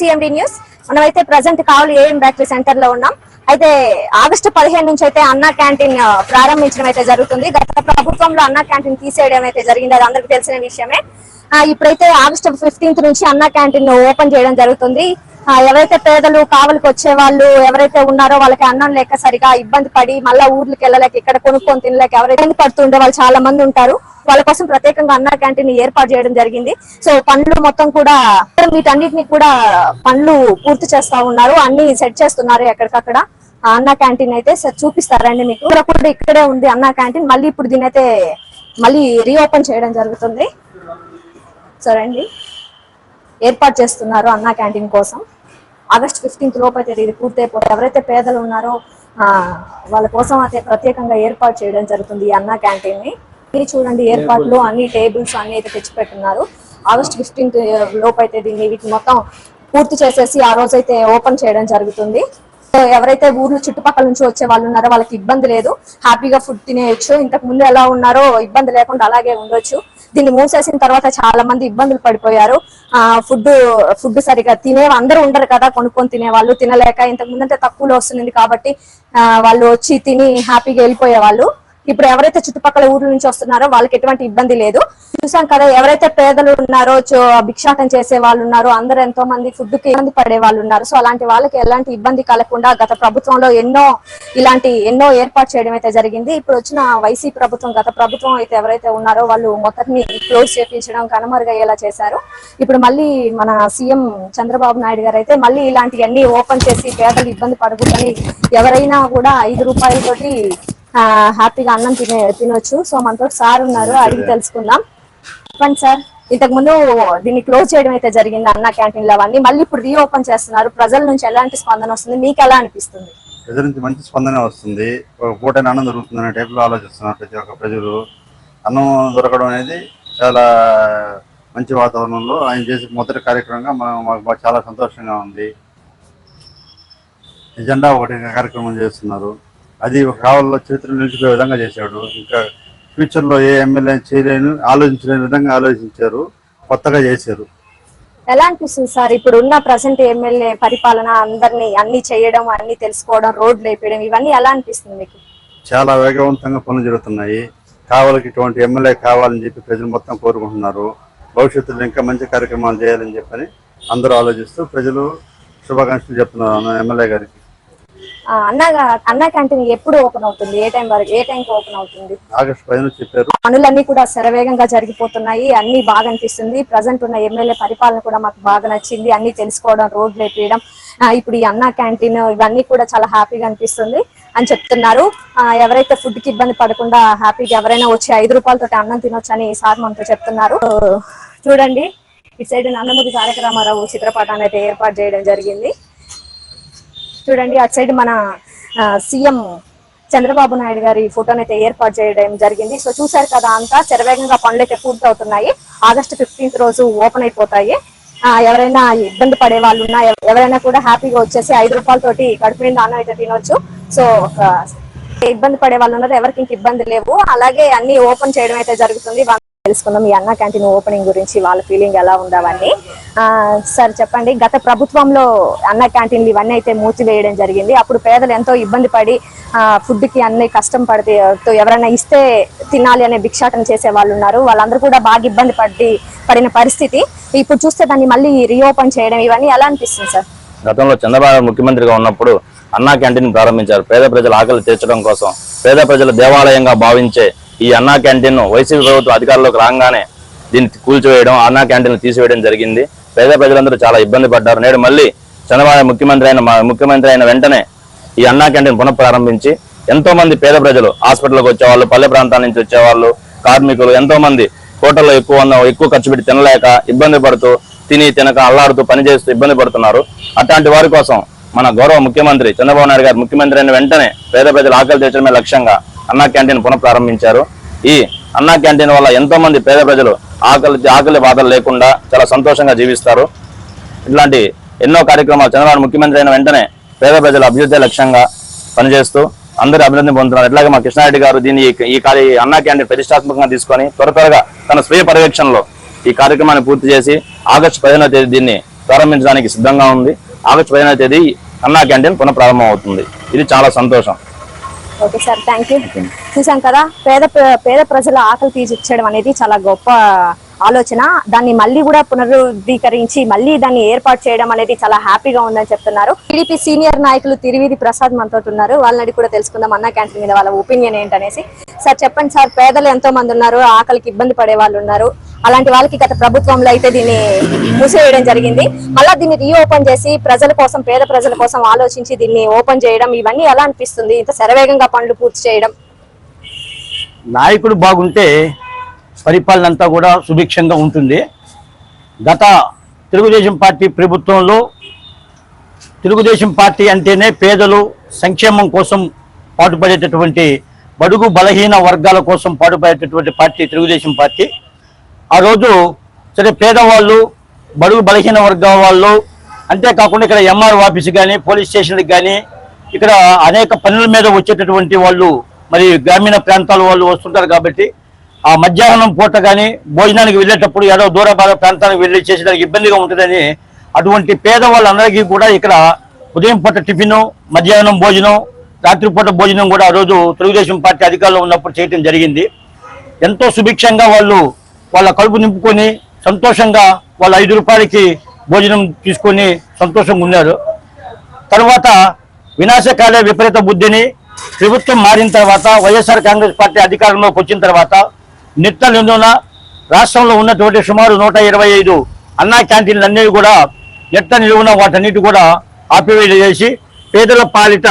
CMD news మనమైతే present కావాలి AM bakery సెంటర్లో ఉన్నాం. అయితే ఆగస్టు పదిహేను నుంచి అయితే అన్నా క్యాంటీన్ ప్రారంభించడం అయితే జరుగుతుంది. గత ప్రభుత్వంలో అన్నా క్యాంటీన్ తీసేయడం అయితే జరిగింది. అది అందరికి తెలిసిన విషయమే. ఇప్పుడైతే ఆగస్టు ఫిఫ్టీన్త్ నుంచి అన్నా క్యాంటీన్ ఓపెన్ చేయడం జరుగుతుంది. ఎవరైతే పేదలు కావలికి వచ్చే వాళ్ళు ఎవరైతే ఉన్నారో వాళ్ళకి అన్నం లేక సరిగా ఇబ్బంది పడి మళ్ళా ఊర్లకి వెళ్ళలేక ఇక్కడ కొనుక్కొని తినలేక ఎవరైతే ఇబ్బంది పడుతుండే వాళ్ళు చాలా మంది ఉంటారు. వాళ్ళ కోసం ప్రత్యేకంగా అన్నా క్యాంటీన్ ఏర్పాటు చేయడం జరిగింది. సో పనులు మొత్తం కూడా వీటన్నిటిని కూడా పనులు పూర్తి చేస్తా ఉన్నారు. అన్ని సెట్ చేస్తున్నారు ఎక్కడికక్కడ. అన్న అన్నా క్యాంటీన్ అయితే చూపిస్తారండి మీకు. ఇక్కడ కూడా ఇక్కడే ఉంది అన్నా క్యాంటీన్. మళ్ళీ ఇప్పుడు దీని అయితే మళ్ళీ రీఓపెన్ చేయడం జరుగుతుంది. సరే అండి. ఏర్పాటు చేస్తున్నారు అన్నా క్యాంటీన్ కోసం. ఆగస్ట్ ఫిఫ్టీన్త్ లోపు అయితే ఇది పూర్తయిపోతే ఎవరైతే పేదలు ఉన్నారో వాళ్ళ కోసం అయితే ప్రత్యేకంగా ఏర్పాటు చేయడం జరుగుతుంది ఈ అన్నా క్యాంటీన్ని. మీరు చూడండి ఏర్పాట్లు అన్ని టేబుల్స్ అన్ని అయితే తెచ్చిపెట్టున్నారు. ఆగస్ట్ ఫిఫ్టీన్త్ లోపు అయితే దీన్ని వీటిని మొత్తం పూర్తి చేసేసి ఆ రోజు అయితే ఓపెన్ చేయడం జరుగుతుంది. ఎవరైతే ఊర్లు చుట్టుపక్కల నుంచి వచ్చే వాళ్ళు ఉన్నారో వాళ్ళకి ఇబ్బంది లేదు. హ్యాపీగా ఫుడ్ తినేయచ్చు. ఇంతకు ముందు ఎలా ఉన్నారో ఇబ్బంది లేకుండా అలాగే ఉండొచ్చు. దీన్ని మూసేసిన తర్వాత చాలా మంది ఇబ్బందులు పడిపోయారు. ఆ ఫుడ్ ఫుడ్ సరిగా తినే అందరూ ఉండరు కదా కొనుక్కొని తినేవాళ్ళు తినలేక ఇంతకు ముందంటే తక్కువలో వస్తుంది కాబట్టి ఆ, వాళ్ళు వచ్చి తిని హ్యాపీగా వెళ్ళిపోయేవాళ్ళు. ఇప్పుడు ఎవరైతే చుట్టుపక్కల ఊర్ల నుంచి వస్తున్నారో వాళ్ళకి ఎటువంటి ఇబ్బంది లేదు. చూసాం కదా ఎవరైతే పేదలు ఉన్నారో చో- భిక్షాటం చేసే వాళ్ళు ఉన్నారో అందరు ఎంతో మంది ఫుడ్కి ఇబ్బంది పడే వాళ్ళు ఉన్నారు. సో అలాంటి వాళ్ళకి ఎలాంటి ఇబ్బంది కలగకుండా గత ప్రభుత్వంలో ఎన్నో ఇలాంటి ఎన్నో ఏర్పాటు చేయడం అయితే జరిగింది. ఇప్పుడు వచ్చిన వైసీ ప్రభుత్వం గత ప్రభుత్వం అయితే ఎవరైతే ఉన్నారో వాళ్ళు మొదటిని క్లోజ్ చేపించడం కనుమరుగయ్యేలా చేశారు. ఇప్పుడు మళ్ళీ మన సీఎం చంద్రబాబు నాయుడు గారు అయితే మళ్ళీ ఇలాంటివన్నీ ఓపెన్ చేసి పేదలు ఇబ్బంది పడకూడదని ఎవరైనా కూడా ఐదు రూపాయలతోటి హ్యాపీగా అన్నం తినే తినొచ్చు. సో మనతో సార్ ఉన్నారు అడిగి తెలుసుకుందాం. చెప్పండి సార్ ఇంతకు ముందు దీన్ని క్లోజ్ చేయడం అయితే జరిగింది అన్న క్యాంటీన్లు అవన్నీ. మళ్ళీ ఇప్పుడు రీఓపెన్ చేస్తున్నారు. ప్రజల నుంచి ఎలాంటి స్పందన వస్తుంది? మీకు ఎలా అనిపిస్తుంది? ప్రజల నుంచి మంచి స్పందన వస్తుంది. ఒక పూటైన అన్నం దొరుకుతుందనే టైప్లో ఆలోచిస్తున్నారు ప్రతి ఒక్క ప్రజలు. అన్నం దొరకడం అనేది చాలా మంచి వాతావరణంలో ఆయన చేసే మొదటి కార్యక్రమంగా మనం మాకు చాలా సంతోషంగా ఉంది. ఎజెండా ఒకటి కార్యక్రమం చేస్తున్నారు. అది ఒక కావాలలో చరిత్ర నిలిచిపోయే విధంగా చేశాడు. ఇంకా ఫ్యూచర్లో ఏ ఎమ్మెల్యే చేయలేని ఆలోచించలేని విధంగా ఆలోచించారు. కొత్తగా చేశారు. ఎలా అనిపిస్తుంది సార్? ఇప్పుడు ఉన్న ప్రజెంట్ ఎమ్మెల్యే పరిపాలన అందరినీ అన్ని చేయడం అన్ని తెలుసుకోవడం రోడ్లు వేపడం ఇవన్నీ ఎలా అనిపిస్తుంది మీకు? చాలా వేగవంతంగా పనులు జరుగుతున్నాయి. కావాలకి ఇటువంటి ఎమ్మెల్యే కావాలని చెప్పి ప్రజలు మొత్తం కోరుకుంటున్నారు. భవిష్యత్తులో ఇంకా మంచి కార్యక్రమాలు చేయాలని చెప్పని అందరూ ఆలోచిస్తూ ప్రజలు శుభాకాంక్షలు చెప్తున్నారు ఎమ్మెల్యే గారికి. అన్న అన్న క్యాంటీన్ ఎప్పుడు ఓపెన్ అవుతుంది? ఏ టైం వరకు ఏ టైంకి ఓపెన్ అవుతుంది? ఆగస్టు పదిన చెప్పారు. పనులన్నీ కూడా శరవేగంగా జరిగిపోతున్నాయి. అన్ని బాగా అనిపిస్తుంది. ప్రజెంట్ ఉన్న ఎమ్మెల్యే పరిపాలన కూడా మాకు బాగా నచ్చింది. అన్ని తెలుసుకోవడం రోడ్లు వేపేయడం ఆ, ఇప్పుడు ఈ అన్న క్యాంటీన్ ఇవన్నీ కూడా చాలా హ్యాపీగా అనిపిస్తుంది అని చెప్తున్నారు. ఎవరైతే ఫుడ్కి ఇబ్బంది పడకుండా హ్యాపీగా ఎవరైనా వచ్చి ఐదు రూపాయలతో అన్నం తినొచ్చు అని సార్ మనతో చెప్తున్నారు. చూడండి ఇటు సైడ్ నందమూరి తారక రామారావు చిత్రపటాన్ని అయితే ఏర్పాటు చేయడం జరిగింది. చూడండి అటు సైడ్ మన సీఎం చంద్రబాబు నాయుడు గారి ఫోటోని అయితే ఏర్పాటు చేయడం జరిగింది. సో చూశారు కదా అంతా శరవేగంగా పనులు అయితే పూర్తి అవుతున్నాయి ఆగస్టు ఫిఫ్టీన్త్ రోజు ఓపెన్ అయిపోతాయి. ఎవరైనా ఇబ్బంది పడే వాళ్ళు ఉన్నా ఎవ- ఎవరైనా కూడా హ్యాపీగా వచ్చేసి ఐదు రూపాయలతోటి కడుపు నిండా అన్నం అయితే తినొచ్చు. సో ఇబ్బంది పడే వాళ్ళు ఉన్నారు ఎవరికి ఇంక ఇబ్బంది లేవు. అలాగే అన్ని ఓపెన్ చేయడం అయితే జరుగుతుంది. తెలుసుకుందాం. ఈ అన్నా క్యాంటీన్ ఓపెనింగ్ గురించి వాళ్ళ ఫీలింగ్ ఎలా ఉందవన్నీ సార్ చెప్పండి. గత ప్రభుత్వంలో అన్న క్యాంటీన్లు ఇవన్నీ అయితే మూసివేయడం జరిగింది. అప్పుడు పేదలు ఎంతో ఇబ్బంది పడి ఫుడ్కి ఫుడ్కి అన్ని కష్టం పడితే తో ఎవరైనా ఇస్తే తినాలి అనే భిక్షాటన చేసే వాళ్ళు ఉన్నారు. వాళ్ళందరూ కూడా బాగా ఇబ్బంది పడి పడిన పరిస్థితి. ఇప్పుడు చూస్తే దాన్ని మళ్ళీ రీఓపెన్ చేయడం ఇవన్నీ ఎలా అనిపిస్తుంది సార్? గతంలో చంద్రబాబు ముఖ్యమంత్రిగా ఉన్నప్పుడు అన్నా క్యాంటీన్ ప్రారంభించారు. పేద ప్రజల ఆకలి తీర్చడం కోసం పేద ప్రజల దేవాలయంగా భావించే ఈ అన్నా క్యాంటీన్ వైసీపీ ప్రభుత్వం అధికారంలోకి రాగానే దీన్ని కూల్చివేయడం అన్నా క్యాంటీన్ తీసివేయడం జరిగింది. పేద ప్రజలందరూ చాలా ఇబ్బంది పడ్డారు. నేడు మళ్ళీ చంద్రబాబు ముఖ్యమంత్రి అయిన మా- ముఖ్యమంత్రి అయిన వెంటనే ఈ అన్నా క్యాంటీన్ పునఃప్రారంభించి ఎంతో మంది పేద ప్రజలు హాస్పిటల్కి వచ్చేవాళ్ళు పల్లె ప్రాంతాల నుంచి వచ్చేవాళ్ళు కార్మికులు ఎంతో మంది హోటల్లో ఎక్కువ ఉన్న- ఎక్కువ ఖర్చు పెట్టి తినలేక ఇబ్బంది పడుతూ తిని తినక అల్లాడుతూ పనిచేస్తూ ఇబ్బంది పడుతున్నారు. అట్లాంటి వారి కోసం మన గౌరవ ముఖ్యమంత్రి చంద్రబాబు నాయుడు గారు ముఖ్యమంత్రి అయిన వెంటనే పేద ప్రజలు ఆకలి తీర్చడమే లక్ష్యంగా అన్నా క్యాంటీన్ పునఃప్రారంభించారు. ఈ అన్నా క్యాంటీన్ వల్ల ఎంతో మంది పేద ప్రజలు ఆకలి ఆకలి బాధలు లేకుండా చాలా సంతోషంగా జీవిస్తారు. ఇట్లాంటి ఎన్నో కార్యక్రమాలు చంద్రబాబు ముఖ్యమంత్రి అయిన వెంటనే పేద ప్రజల అభివృద్ధి లక్ష్యంగా పనిచేస్తూ అందరూ అభినందన పొందుతున్నారు. ఇట్లాగే మా కృష్ణారెడ్డి గారు దీన్ని ఈ- కార్య అన్నా క్యాంటీన్ ప్రతిష్టాత్మకంగా తీసుకొని త్వర త్వరగా తన స్వీయ పర్యవేక్షణలో ఈ కార్యక్రమాన్ని పూర్తి చేసి ఆగస్టు పదిహేనో తేదీ దీన్ని ప్రారంభించడానికి సిద్ధంగా ఉంది. ఆగస్టు పదిహేనవ తేదీ అన్నా క్యాంటీన్ పునః ప్రారంభం అవుతుంది ఇది చాలా సంతోషం. ఓకే సార్ థ్యాంక్ యూ చూసాం కదా పేద పేద ప్రజల ఆకలి తీర్చడం అనేది చాలా గొప్ప ఆలోచన. దాన్ని మళ్ళీ కూడా పునరుద్ధీకరించి మళ్ళీ దాన్ని ఏర్పాటు చేయడం అనేది చాలా హ్యాపీగా ఉందని చెప్తున్నారు. టీడీపీ సీనియర్ నాయకులు తిరివిది ప్రసాద్ మనతో ఉన్నారు. వాళ్ళని కూడా తెలుసుకుందాం అన్న క్యాంటీన్ మీద వాళ్ళ ఒపీనియన్ ఏంటనేసి. సార్ చెప్పండి సార్ పేదలు ఎంతో మంది ఉన్నారు ఆకలికి ఇబ్బంది పడే వాళ్ళు ఉన్నారు. అలాంటి వాళ్ళకి గత ప్రభుత్వంలో అయితే దీన్ని మూసేయడం జరిగింది. మళ్ళీ దీన్ని రీఓపెన్ చేసి ప్రజల కోసం పేద ప్రజల కోసం ఆలోచించి దీన్ని ఓపెన్ చేయడం ఇవన్నీ ఎలా అనిపిస్తుంది? ఇంత శరవేగంగా పనులు పూర్తి చేయడం. నాయకుడు బాగుంటే పరిపాలన అంతా కూడా సుభిక్షంగా ఉంటుంది. గత తెలుగుదేశం పార్టీ ప్రభుత్వంలో తెలుగుదేశం పార్టీ అంటేనే పేదలు సంక్షేమం కోసం పాటుపడేటటువంటి బడుగు బలహీన వర్గాల కోసం పాటుపడేటటువంటి పార్టీ తెలుగుదేశం పార్టీ. ఆ రోజు సరే పేదవాళ్ళు బడుగు బలహీన వర్గాల వాళ్ళు అంతేకాకుండా ఇక్కడ ఎంఆర్ ఆఫీస్ కానీ పోలీస్ స్టేషన్కి కానీ ఇక్కడ అనేక పనుల మీద వచ్చేటటువంటి వాళ్ళు మరి గ్రామీణ ప్రాంతాల వాళ్ళు వస్తుంటారు కాబట్టి ఆ మధ్యాహ్నం పూట కానీ భోజనానికి వెళ్ళేటప్పుడు ఏదో దూర ప్రాంతానికి వెళ్ళి చేసేదానికి ఇబ్బందిగా ఉంటుందని అటువంటి పేదవాళ్ళందరికీ కూడా ఇక్కడ ఉదయం పూట టిఫిను మధ్యాహ్నం భోజనం రాత్రిపూట భోజనం కూడా ఆ రోజు తెలుగుదేశం పార్టీ అధికారంలో ఉన్నప్పుడు చేయటం జరిగింది. ఎంతో సుభిక్షంగా వాళ్ళు వాళ్ళ కడుపు నింపుకొని సంతోషంగా వాళ్ళ ఐదు రూపాయలకి భోజనం తీసుకొని సంతోషంగా ఉన్నారు. తర్వాత వినాశకాలే విపరీత బుద్ధిని ప్రభుత్వం మారిన తర్వాత వైఎస్ఆర్ కాంగ్రెస్ పార్టీ అధికారంలోకి వచ్చిన తర్వాత నిట్ట నిందున రాష్ట్రంలో ఉన్నటువంటి సుమారు నూట ఇరవై ఐదు అన్నా క్యాంటీన్లు అన్నీ కూడా ఎట్ట నిలువున వాటన్నిటి కూడా ఆపివేయ చేసి పేదల పాలిట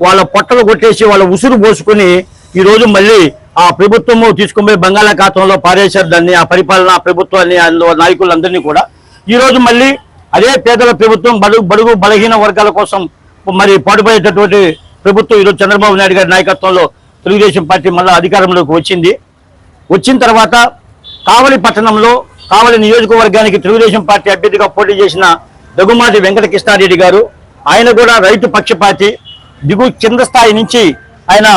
వాళ్ళ పొట్టలు కొట్టేసి వాళ్ళ ఉసురు పోసుకొని ఈ రోజు మళ్ళీ ఆ ప్రభుత్వము తీసుకుపోయి బంగాళాఖాతంలో పారేశారు దాన్ని ఆ పరిపాలన ప్రభుత్వాన్ని అందులో నాయకులందరినీ కూడా. ఈరోజు మళ్ళీ అదే పేదల ప్రభుత్వం బడుగు బడుగు బలహీన వర్గాల కోసం మరి పాటుపడేటటువంటి ప్రభుత్వం ఈరోజు చంద్రబాబు నాయుడు గారి నాయకత్వంలో తెలుగుదేశం పార్టీ మళ్ళీ అధికారంలోకి వచ్చింది. వచ్చిన తర్వాత కావలి పట్టణంలో కావలి నియోజకవర్గానికి తెలుగుదేశం పార్టీ అభ్యర్థిగా పోటీ చేసిన దగ్గుమాటి వెంకటకృష్ణారెడ్డి గారు ఆయన కూడా రైతు పక్షపాతి దిగు కింద స్థాయి నుంచి ఆయన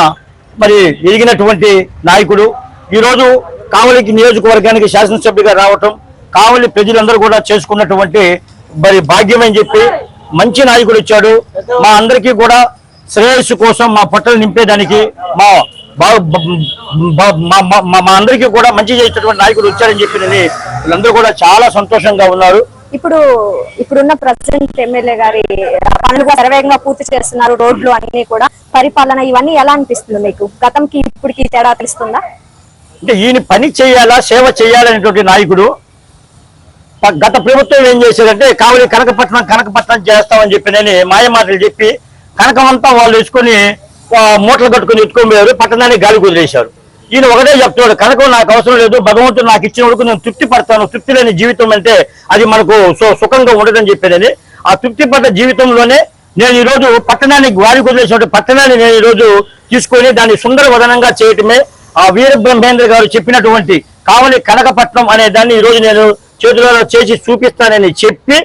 మరి ఎదిగినటువంటి నాయకుడు. ఈరోజు కావలికి నియోజకవర్గానికి శాసనసభ్యుగా రావటం కావలి ప్రజలందరూ కూడా చేసుకున్నటువంటి మరి భాగ్యం అని చెప్పి మంచి నాయకుడు ఇచ్చాడు మా అందరికీ కూడా శ్రేయస్సు కోసం మా పొట్టలు నింపేదానికి మా బా- మా- మా- మా- అందరికీ కూడా మంచి చేసేటటువంటి నాయకుడు వచ్చారని చెప్పి నేను వీళ్ళందరూ కూడా చాలా సంతోషంగా ఉన్నారు. ఇప్పుడు ఇప్పుడున్న ప్రెసిడెంట్ ఎమ్మెల్యే గారి పనులు శరవేగంగా పూర్తి చేస్తున్నారు రోడ్లు అన్ని కూడా. పరిపాలన ఇవన్నీ ఎలా అనిపిస్తుంది మీకు? గతంకి ఇప్పటికి తేడా తెలుస్తుందా? అంటే ఈయన పని చేయాలా సేవ చేయాలనేటువంటి నాయకుడు గత ప్రభుత్వం ఏం చేశారంటే కావలి కనకపట్నం కనకపట్నం చేస్తామని చెప్పి నేను మాయ మాటలు చెప్పి కనకమంతా వాళ్ళు ఇచ్చుకొని మూటలు కట్టుకుని ఎత్తుకొని పోయారు పట్టణాన్ని గాలి కుదిరేశారు. ఈయన ఒకటే చెప్తున్నాడు కనకం నాకు అవసరం లేదు భగవంతుడు నాకు ఇచ్చిన వరకు నేను తృప్తి పడతాను తృప్తి లేని జీవితం అంటే అది మనకు సో సుఖంగా ఉండదని చెప్పేదని. ఆ తృప్తి పడ్డ జీవితంలోనే నేను ఈరోజు పట్టణానికి పట్టణాన్ని గాలి కుదిరేసినటువంటి పట్టణాన్ని నేను ఈ రోజు తీసుకొని దాన్ని సుందర వదనంగా చేయటమే ఆ వీర బ్రహ్మేంద్ర గారు చెప్పినటువంటి కావలి కనకపట్నం అనే దాన్ని ఈ రోజు నేను చేతులలో చేసి చూపిస్తానని చెప్పి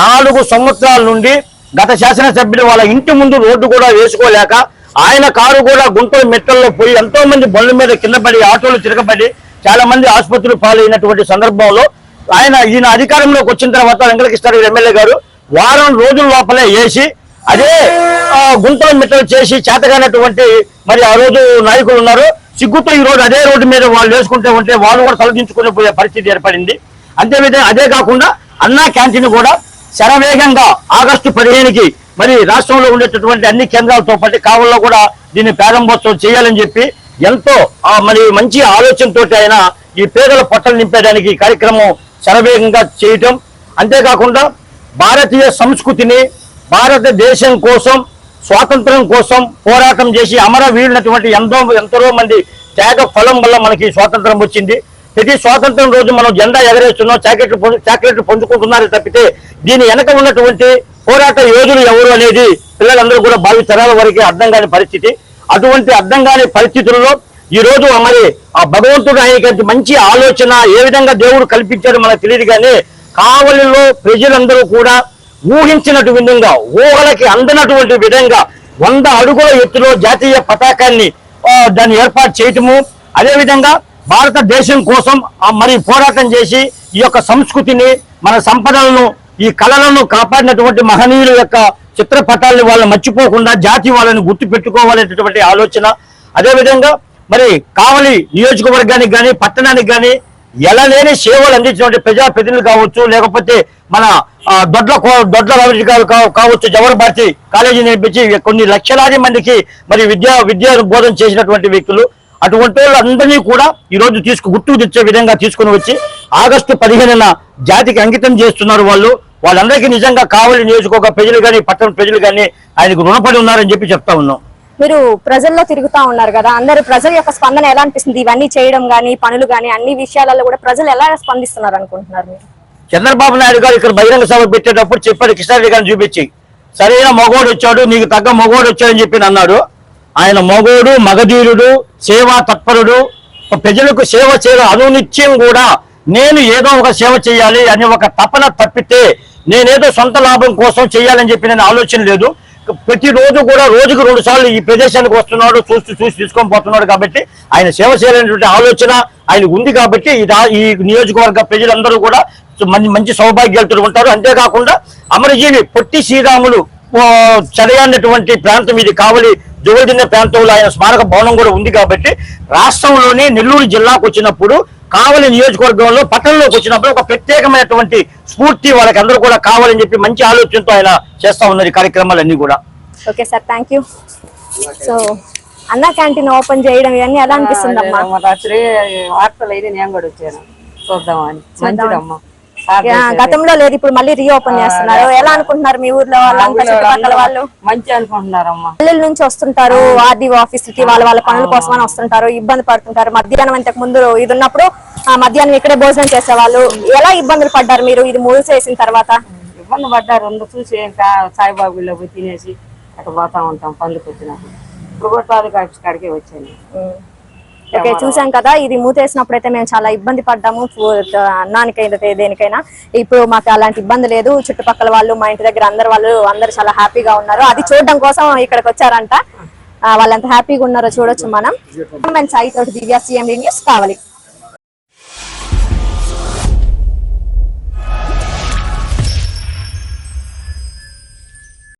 నాలుగు సంవత్సరాల నుండి గత శాసనసభ్యులు వాళ్ళ ఇంటి ముందు రోడ్డు కూడా వేసుకోలేక ఆయన కారు కూడా గుంటూరు మెట్టల్లో పోయి ఎంతో మంది బండ్ల మీద కింద పడి ఆటోలు తిరగబడి చాలా మంది ఆసుపత్రులు పాలైనటువంటి సందర్భంలో ఆయన ఈయన అధికారంలోకి వచ్చిన తర్వాత వెంకటకృష్ణారెడ్డి ఎమ్మెల్యే గారు వారం రోజుల లోపలే వేసి అదే గుంటూరు మెట్టలు చేసి చేతగానటువంటి మరి ఆ రోజు నాయకులు ఉన్నారు. సిగ్గుతో ఈ రోజు అదే రోడ్డు మీద వాళ్ళు వేసుకుంటే ఉంటే వాళ్ళు కూడా తలదించుకుని పోయే పరిస్థితి ఏర్పడింది. అంతేవిధంగా అదే కాకుండా అన్నా క్యాంటీన్ కూడా శరవేగంగా ఆగస్టు పదిహేనుకి మరి రాష్ట్రంలో ఉండేటటువంటి అన్ని కేంద్రాలతో పాటు కావల్లో కూడా దీన్ని ప్రారంభోత్సవం చేయాలని చెప్పి ఎంతో మరి మంచి ఆలోచనతో ఆయన ఈ పేదల పొట్టలు నింపేదానికి ఈ కార్యక్రమం శరవేగంగా చేయటం. అంతేకాకుండా భారతీయ సంస్కృతిని భారతదేశం కోసం స్వాతంత్రం కోసం పోరాటం చేసి అమరవీరులైనటువంటి ఎంతో ఎంతో మంది త్యాగ ఫలం వల్ల మనకి స్వాతంత్రం వచ్చింది. ప్రతి స్వాతంత్రం రోజు మనం జెండా ఎగరేస్తున్నాం చాకెట్లు పొందు చాక్లెట్లు పొందుకుంటున్నారు తప్పితే దీని వెనక ఉన్నటువంటి పోరాట యోధులు ఎవరు అనేది పిల్లలందరూ కూడా భావి తరాల వరకే అర్థం కాని పరిస్థితి. అటువంటి అర్థం కాని పరిస్థితుల్లో ఈ రోజు మరి ఆ భగవంతుడు ఆయనకి మంచి ఆలోచన ఏ విధంగా దేవుడు కల్పించారో మనకు తెలియదు కానీ కావలిలో ప్రజలందరూ కూడా ఊహించినటు విధంగా ఊహలకి అందనటువంటి విధంగా వంద అడుగుల ఎత్తులో జాతీయ పతాకాన్ని దాన్ని ఏర్పాటు చేయటము అదేవిధంగా భారతదేశం కోసం మరి పోరాటం చేసి ఈ యొక్క సంస్కృతిని మన సంపదలను ఈ కళలను కాపాడినటువంటి మహనీయుల యొక్క చిత్రపటాలను వాళ్ళు మర్చిపోకుండా జాతి వాళ్ళని గుర్తు పెట్టుకోవాలనేటటువంటి ఆలోచన. అదేవిధంగా మరి కావలి నియోజకవర్గానికి కానీ పట్టణానికి కానీ ఎలా లేని సేవలు అందించినటువంటి ప్రజాప్రతినిధులు కావచ్చు లేకపోతే మన దొడ్ల దొడ్ల రవి కావచ్చు జవహర్ భారతి కాలేజీ నేర్పించి కొన్ని లక్షలాది మందికి మరి విద్యా విద్యా బోధన చేసినటువంటి వ్యక్తులు. అటువంటి వాళ్ళందరినీ కూడా ఈరోజు తీసుకు గుర్తుకు తెచ్చే విధంగా తీసుకుని వచ్చి ఆగస్టు పదిహేనున జాతికి అంకితం చేస్తున్నారు వాళ్ళు. వాళ్ళందరికీ నిజంగా కావలి నియోజకవర్గ ప్రజలు కానీ పట్టణ ప్రజలు కానీ ఆయనకు రుణపడి ఉన్నారని చెప్పి చెప్తా ఉన్నాం. మీరు ప్రజల్లో తిరుగుతా ఉన్నారు కదా అందరు ప్రజల యొక్క స్పందన ఎలా అనిపిస్తుంది? ఇవన్నీ చేయడం గానీ పనులు గానీ అన్ని విషయాలలో కూడా ప్రజలు ఎలా స్పందిస్తున్నారు అనుకుంటున్నారు మీరు? చంద్రబాబు నాయుడు గారు ఇక్కడ బహిరంగ సభ పెట్టేటప్పుడు చెప్పాడు కృష్ణారెడ్డి గారిని చూపించి సరైన మగోడు వచ్చాడు నీకు తగ్గ మగోడు వచ్చాడని చెప్పి అన్నాడు. ఆయన మగోడు మగధీరుడు సేవా తత్పరుడు ప్రజలకు సేవ చేయడం అనునిత్యం కూడా నేను ఏదో ఒక సేవ చేయాలి అనే ఒక తపన తప్పితే నేనేదో సొంత లాభం కోసం చేయాలని చెప్పి నేను ఆలోచన లేదు. ప్రతిరోజు కూడా రోజుకు రెండు సార్లు ఈ ప్రదేశానికి వస్తున్నాడు చూస్తూ చూసి తీసుకొని పోతున్నాడు కాబట్టి ఆయన సేవ చేయాలనేటువంటి ఆలోచన ఆయన ఉంది కాబట్టి ఈ ఈ నియోజకవర్గ ప్రజలందరూ కూడా మంచి మంచి సౌభాగ్యాలతో ఉంటారు. అంతేకాకుండా అమరజీవి పొట్టి శ్రీరాములు ఆ, ప్రాంతం ఇది కావలి జోడిన ప్రాంతంలో ఆయన స్మారక భవనం కూడా ఉంది కాబట్టి రాష్ట్రంలోని నెల్లూరు జిల్లాకు వచ్చినప్పుడు కావలి నియోజకవర్గంలో పట్టణంలోకి వచ్చినప్పుడు ఒక ప్రత్యేకమైనటువంటి స్ఫూర్తి వాళ్ళకి అందరూ కూడా కావాలని చెప్పి మంచి ఆలోచనతో ఆయన చేస్తా ఉన్నారు ఈ కార్యక్రమాలన్నీ కూడా. Okay sir thank you so Anna canteen open చేయడం ఇవన్నీ ఎలా అనిపిస్తుందమ్మా? అమ్మ రాత్రి వార్తలు అయితే నేను కూడా వచ్చాను. చూద్దామని. మంచిదమ్మా. గతంలో లేదు ఇప్పుడు మళ్ళీ రీఓపెన్ చేస్తున్నారు. ఎలా అనుకుంటున్నారు మీ ఊర్లో వాళ్ళంతా చుట్టుపక్కల వాళ్ళు మంచి అనుకుంటున్నారమ్మా. పల్లెల నుంచి వస్తుంటారు ఆర్డీఓ ఆఫీస్కి వాళ్ళ వాళ్ళ పనుల కోసం అని వస్తుంటారు ఇబ్బంది పడుతుంటారు. మధ్యాహ్నం ఇంతకు ముందు ఇది ఉన్నప్పుడు ఆ మధ్యాహ్నం ఇక్కడే భోజనం చేసేవాళ్ళు. ఎలా ఇబ్బందులు పడ్డారు మీరు ఇది మూసేసిన తర్వాత? ఇబ్బంది పడ్డారు రెండు చూసి పోయి తినేసి అటు పోతా ఉంటాం పనులకు వచ్చినప్పుడు ఇప్పుడు కూడా తాలూకా ఆఫీస్ కాడికే వచ్చాను. ఓకే చూసాం కదా ఇది మూతేసినప్పుడు అయితే మేము చాలా ఇబ్బంది పడ్డాము. అన్నానికైనా దేనికైనా. ఇప్పుడు మాకు అలాంటి ఇబ్బంది లేదు. చుట్టుపక్కల వాళ్ళు మా ఇంటి దగ్గర అందరు వాళ్ళు అందరు చాలా హ్యాపీగా ఉన్నారు. అది చూడడం కోసం ఇక్కడికి వచ్చారంట. ఆ, వాళ్ళు ఎంత హ్యాపీగా ఉన్నారో చూడొచ్చు మనం. సాయి తోటి దివ్య సిఎండి న్యూస్ కావాలి.